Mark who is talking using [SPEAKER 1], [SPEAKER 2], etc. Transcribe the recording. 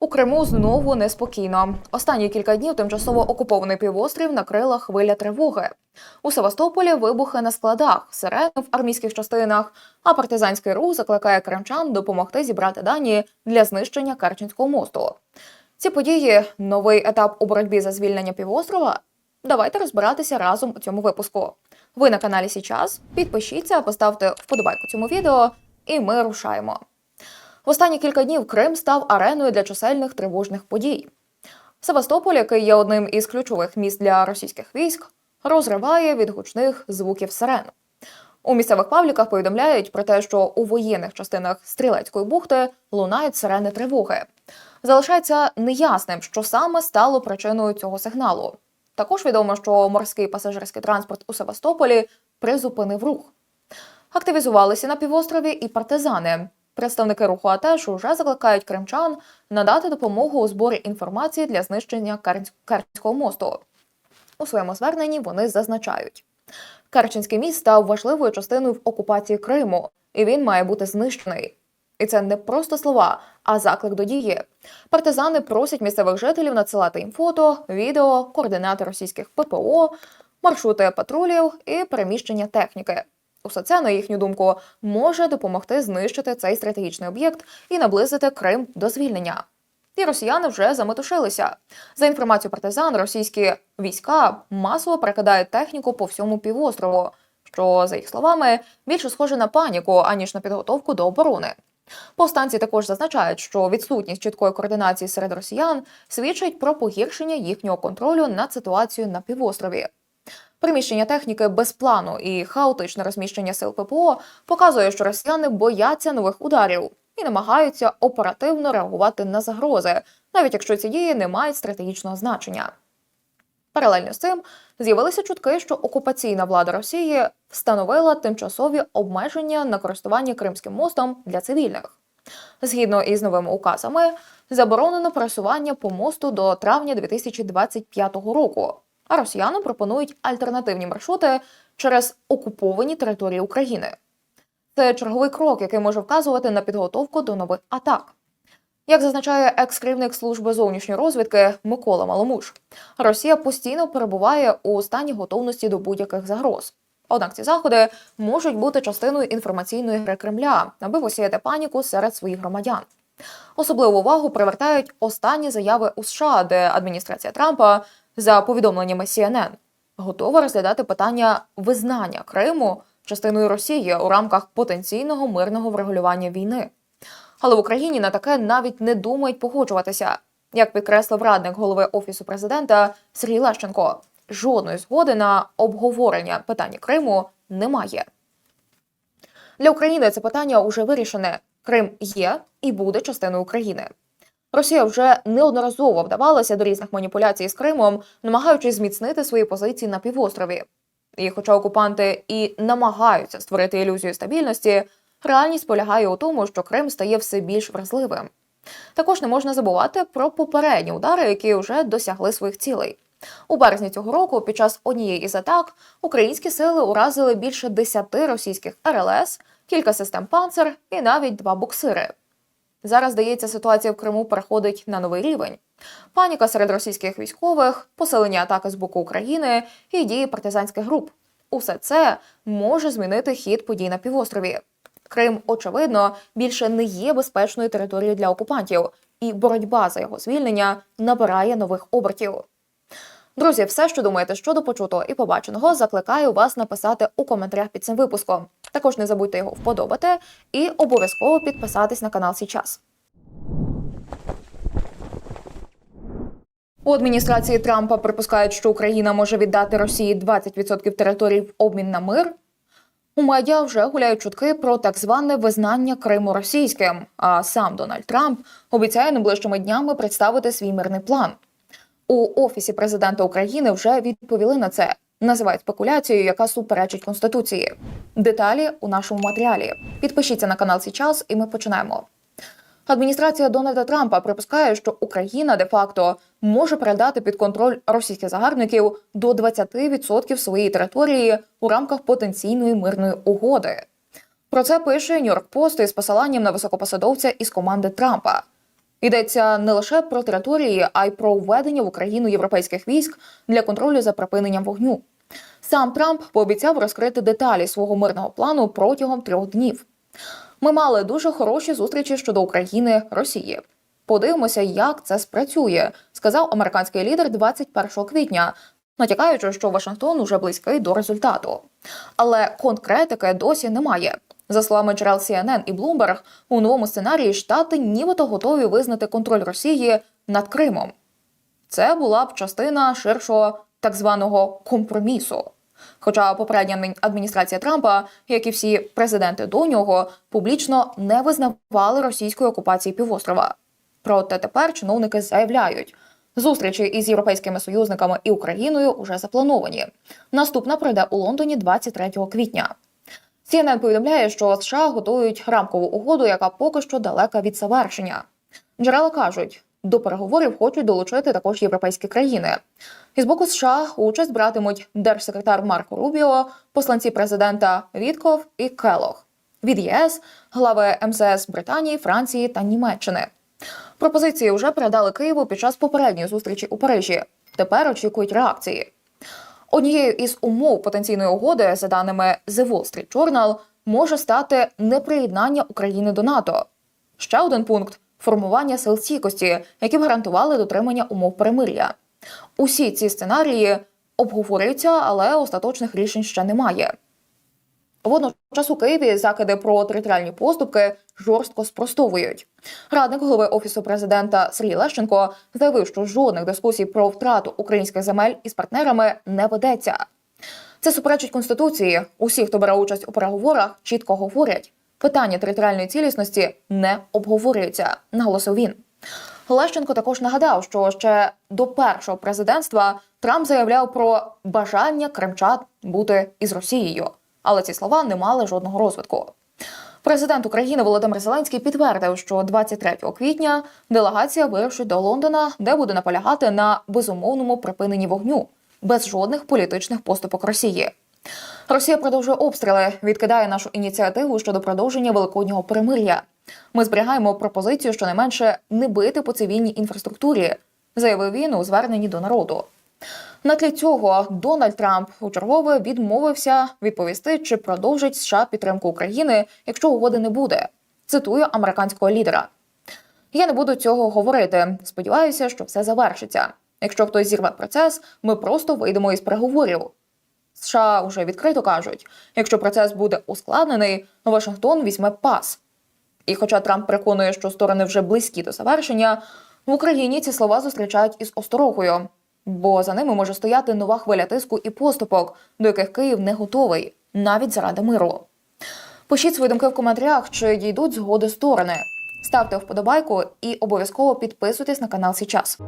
[SPEAKER 1] У Криму знову неспокійно. Останні кілька днів тимчасово окупований півострів накрила хвиля тривоги. У Севастополі вибухи на складах, сирени в армійських частинах, а партизанський рух закликає кримчан допомогти зібрати дані для знищення Керченського мосту. Ці події новий етап у боротьбі за звільнення півострова. Давайте розбиратися разом у цьому випуску. Ви на каналі Січас. Підпишіться, поставте вподобайку цьому відео, і ми рушаємо. В останні кілька днів Крим став ареною для чисельних тривожних подій. Севастополь, який є одним із ключових міст для російських військ, розриває від гучних звуків сирен. У місцевих пабліках повідомляють про те, що у воєнних частинах стрілецької бухти лунають сирени тривоги. Залишається неясним, що саме стало причиною цього сигналу. Також відомо, що морський пасажирський транспорт у Севастополі призупинив рух. Активізувалися на півострові і партизани. Представники руху АТЕШ уже закликають кримчан надати допомогу у зборі інформації для знищення Керченського мосту. У своєму зверненні вони зазначають, Керченський міст став важливою частиною в окупації Криму, і він має бути знищений. І це не просто слова, а заклик до дії. Партизани просять місцевих жителів надсилати їм фото, відео, координати російських ППО, маршрути патрулів і переміщення техніки. Усе це, на їхню думку, може допомогти знищити цей стратегічний об'єкт і наблизити Крим до звільнення. І росіяни вже заметушилися. За інформацією партизан, російські війська масово перекидають техніку по всьому півострову, що, за їх словами, більше схоже на паніку, аніж на підготовку до оборони. Повстанці також зазначають, що відсутність чіткої координації серед росіян свідчить про погіршення їхнього контролю над ситуацією на півострові. Приміщення техніки без плану і хаотичне розміщення сил ППО показує, що росіяни бояться нових ударів і намагаються оперативно реагувати на загрози, навіть якщо ці дії не мають стратегічного значення. Паралельно з цим з'явилися чутки, що окупаційна влада Росії встановила тимчасові обмеження на користування Кримським мостом для цивільних. Згідно із новими указами, заборонено пересування по мосту до травня 2025 року. А росіянам пропонують альтернативні маршрути через окуповані території України. Це черговий крок, який може вказувати на підготовку до нових атак. Як зазначає екс-керівник служби зовнішньої розвідки Микола Маломуш, Росія постійно перебуває у стані готовності до будь-яких загроз. Однак ці заходи можуть бути частиною інформаційної гри Кремля, аби посіяти паніку серед своїх громадян. Особливу увагу привертають останні заяви у США, де адміністрація Трампа, за повідомленнями CNN, готова розглядати питання визнання Криму частиною Росії у рамках потенційного мирного врегулювання війни. Але в Україні на таке навіть не думають погоджуватися. Як підкреслив радник голови офісу президента Сергій Лещенко, жодної згоди на обговорення питання Криму немає. Для України це питання уже вирішене. Крим є і буде частиною України. Росія вже неодноразово вдавалася до різних маніпуляцій з Кримом, намагаючись зміцнити свої позиції на півострові. І хоча окупанти і намагаються створити ілюзію стабільності, реальність полягає у тому, що Крим стає все більш вразливим. Також не можна забувати про попередні удари, які вже досягли своїх цілей. У березні цього року, під час однієї із атак, українські сили уразили більше десяти російських РЛС, кілька систем панцер і навіть два буксири. Зараз, здається, ситуація в Криму переходить на новий рівень. Паніка серед російських військових, посилення атаки з боку України і дії партизанських груп. Усе це може змінити хід подій на півострові. Крим, очевидно, більше не є безпечною територією для окупантів, і боротьба за його звільнення набирає нових обертів. Друзі, все, що думаєте щодо почутого і побаченого, закликаю вас написати у коментарях під цим випуском. Також не забудьте його вподобати і обов'язково підписатись на канал Січас. У адміністрації Трампа припускають, що Україна може віддати Росії 20% територій в обмін на мир. У медіа вже гуляють чутки про так зване визнання Криму російським. А сам Дональд Трамп обіцяє найближчими днями представити свій мирний план. У офісі президента України вже відповіли на це. Називають спекуляцією, яка суперечить конституції. Деталі у нашому матеріалі. Підпишіться на канал Січас, і ми починаємо. Адміністрація Дональда Трампа припускає, що Україна де-факто може передати під контроль російських загарбників до 20% своєї території у рамках потенційної мирної угоди. Про це пише Нью-Йорк Пост із посиланням на високопосадовця із команди Трампа. Йдеться не лише про території, а й про введення в Україну європейських військ для контролю за припиненням вогню. Сам Трамп пообіцяв розкрити деталі свого мирного плану протягом трьох днів. Ми мали дуже хороші зустрічі щодо України Росії. Подивимося, як це спрацює, сказав американський лідер 21 квітня, натякаючи, що Вашингтон уже близький до результату. Але конкретики досі немає. За словами джерел CNN і Bloomberg, у новому сценарії штати нібито готові визнати контроль Росії над Кримом. Це була б частина ширшого так званого компромісу. Хоча попередня адміністрація Трампа, як і всі президенти до нього, публічно не визнавали російської окупації півострова. Проте тепер чиновники заявляють, зустрічі із європейськими союзниками і Україною вже заплановані. Наступна пройде у Лондоні 23 квітня. CNN повідомляє, що США готують рамкову угоду, яка поки що далека від завершення. Джерела кажуть, до переговорів хочуть долучити також європейські країни. І з боку США участь братимуть держсекретар Марко Рубіо, посланці президента Вітков і Келох. Від ЄС глави МЗС Британії, Франції та Німеччини. Пропозиції вже передали Києву під час попередньої зустрічі у Парижі. Тепер очікують реакції. Однією із умов потенційної угоди, за даними The Wall Street Journal, може стати неприєднання України до НАТО. Ще один пункт формування сил стійкості, які б гарантували дотримання умов перемир'я. Усі ці сценарії обговорюються, але остаточних рішень ще немає. Водночас у Києві закиди про територіальні поступки жорстко спростовують. Радник голови офісу президента Сергій Лещенко заявив, що жодних дискусій про втрату українських земель із партнерами не ведеться. Це суперечить конституції. Усі, хто бере участь у переговорах, чітко говорять. Питання територіальної цілісності не обговорюється, наголосив він. Лещенко також нагадав, що ще до першого президентства Трамп заявляв про бажання кримчат бути із Росією, але ці слова не мали жодного розвитку. Президент України Володимир Зеленський підтвердив, що 23 квітня делегація вирушить до Лондона, де буде наполягати на безумовному припиненні вогню без жодних політичних поступок Росії. Росія продовжує обстріли, відкидає нашу ініціативу щодо продовження великоднього перемир'я. Ми зберігаємо пропозицію, щонайменше не бити по цивільній інфраструктурі, заявив він у зверненні до народу. На тлі цього Дональд Трамп у чергове відмовився відповісти, чи продовжить США підтримку України, якщо угоди не буде. Цитую американського лідера. Я не буду цього говорити. Сподіваюся, що все завершиться. Якщо хтось зірве процес, ми просто вийдемо із переговорів. США вже відкрито кажуть: якщо процес буде ускладнений, Вашингтон візьме пас. І хоча Трамп переконує, що сторони вже близькі до завершення, в Україні ці слова зустрічають із осторогою, бо за ними може стояти нова хвиля тиску і поступок, до яких Київ не готовий, навіть заради миру. Пишіть свої думки в коментарях, чи дійдуть згоди сторони. Ставте вподобайку і обов'язково підписуйтесь на канал Січас.